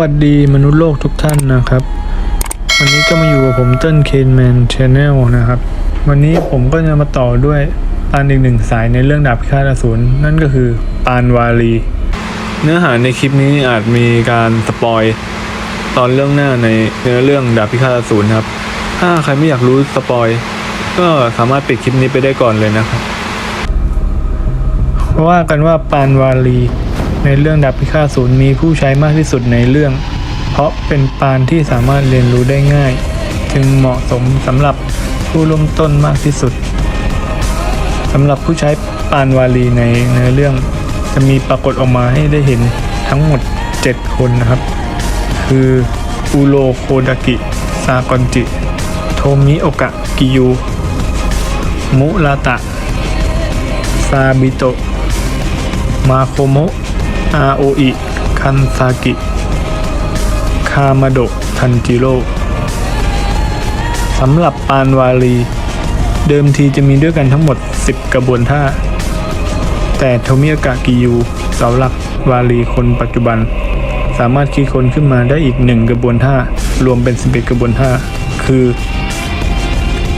วัสดีมนุษย์โลกทุกท่านนะครับ วันนี้ก็มาอยู่กับผมเติ้ลเคนแมนชาแนลนะครับ วันนี้ผมก็จะมาต่อด้วยปานอีกหนึ่งสายในเรื่องดาบพิฆาตอสูรนั่นก็คือปานวาลี เนื้อหาในคลิปนี้อาจมีการสปอยตอนเรื่องหน้าในเนื้อเรื่องดาบพิฆาตอสูรครับ ถ้าใครไม่อยากรู้สปอยก็สามารถปิดคลิปนี้ไปได้ก่อนเลยนะครับว่ากันว่าปานวาลี ในเรื่องดาบพิฆาตศูนย์มีผู้ใช้มากที่สุดในเรื่อง เพราะเป็นปานที่สามารถเรียนรู้ได้ง่าย จึงเหมาะสมสำหรับผู้เริ่มต้นมากที่สุดสำหรับผู้ใช้ปานวาลีในในเรื่อง จะมีปรากฏออกมาให้ได้เห็นทั้งหมด 7 คนนะครับ คืออุโรโคดากิ ซากอนจิ โทมิโอกะ กิยู มุราตะ ซาบิโตะ มาโคโมะ อาโออิ คันซากิ คามาโดะทันจิโร่สำหรับปานวาลีเดิมทีจะมีด้วยกันทั้งหมด 10 กระบวนท่า แต่โทมิยากะกิยูเสาหลักวาลีคนปัจจุบัน สามารถคิดค้นขึ้นมาได้อีกหนึ่งกระบวนท่า รวมเป็น 11 กระบวนท่า คือ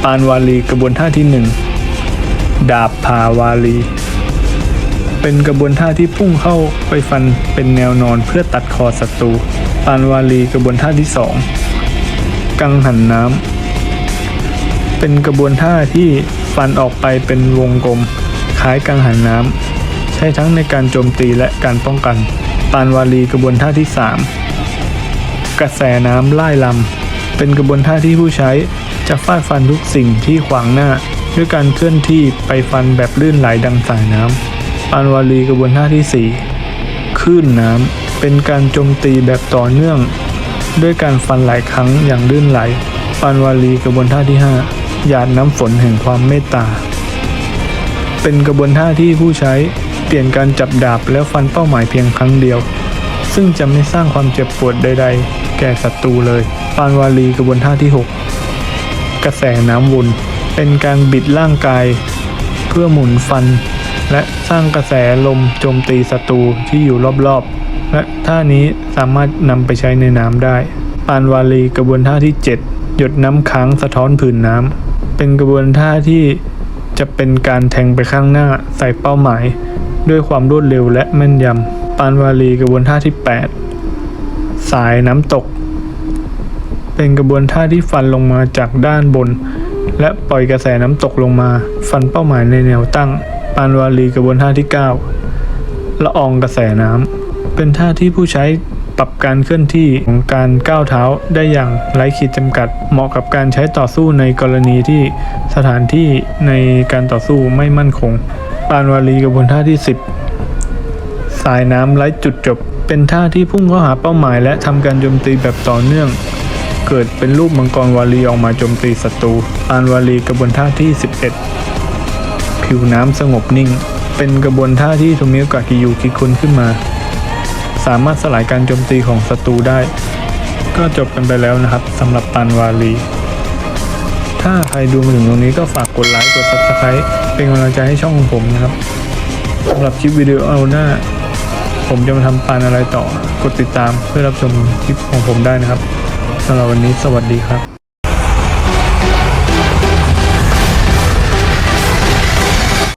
ปานวาลีกระบวนท่าที่ 1 ดาบพาวาลี เป็นกระบวนท่าที่พุ่งเข้าไปฟันเป็นแนวนอนเพื่อตัดคอศัตรูปานวาลีกระบวนท่าที่สองกังหันน้ำ เป็นกระบวนท่าที่ฟันออกไปเป็นวงกลม คล้ายกังหันน้ำ ใช้ทั้งในการโจมตีและการป้องกัน ปานวาลีกระบวนท่าที่สามกระแสน้ำไล่ลำ เป็นกระบวนท่าที่ผู้ใช้จะฟาดฟันทุกสิ่งที่ขวางหน้า ด้วยการเคลื่อนที่ไปฟันแบบลื่นไหลดังสายน้ำ ปานวาลีกระบวนท่าที่ 4 คลื่นน้ำ เป็นการโจมตีแบบต่อเนื่อง ด้วยการฟันหลายครั้งอย่างลื่นไหลปานวาลีกระบวนท่าที่ 5 หยาดน้ำฝนแห่งความเมตตา เป็นกระบวนท่าที่ผู้ใช้เปลี่ยนการจับดาบแล้วฟันเป้าหมายเพียงครั้งเดียว ซึ่งจะไม่สร้างความเจ็บปวดใด ๆ แก่ศัตรูเลยปานวาลีกระบวนท่าที่ 6 กระแสน้ำวน เป็นการบิดร่างกาย เพื่อหมุนฟัน และสร้างกระแสลมโจมตีศัตรูที่อยู่รอบๆ และท่านี้สามารถนำไปใช้ในน้ำได้ ปานวาลีกระบวนท่าที่ 7 หยดน้ำค้างสะท้อนผืนน้ำ เป็นกระบวนท่าที่จะเป็นการแทงไปข้างหน้าใส่เป้าหมาย ด้วยความรวดเร็วและแม่นยำ ปานวาลีกระบวนท่าที่ 8 สายน้ำตก เป็นกระบวนท่าที่ฟันลงมาจากด้านบน และปล่อยกระแสน้ำตกลงมา ฟันเป้าหมายในแนวตั้ง ปานวาลีกระบวนท่าที่ 9 ละอองกระแสน้ำ เป็นท่าที่ผู้ใช้ปรับการเคลื่อนที่ของการก้าวเท้าได้อย่างไร้ขีดจำกัด เหมาะกับการใช้ต่อสู้ในกรณีที่สถานที่ในการต่อสู้ไม่มั่นคง ปานวาลีกระบวนท่าที่ 10 สายน้ำไร้จุดจบ เป็นท่าที่พุ่งเข้าหาเป้าหมาย และทำการโจมตีแบบต่อเนื่อง เกิดเป็นรูปมังกรวาลีออกมาโจมตีศัตรู ปานวาลีกระบวนท่าที่ 11 ผิวน้ำสงบนิ่ง เป็นกระบวนท่าที่โทมิโอกะกิยูคิดค้นขึ้นมา สามารถสลายการโจมตีของศัตรูได้ ก็จบกันไปแล้วนะครับสำหรับปานวาลีถ้าใครดูมาถึงตรงนี้ก็ฝากกดไลค์กด subscribe เป็นกำลังใจให้ช่องของผมนะครับสำหรับคลิปวิดีโอเอาหน้า ผมจะมาทำปานอะไรต่อ กดติดตามเพื่อรับชมคลิปของผมได้นะครับสำหรับวันนี้สวัสดีครับ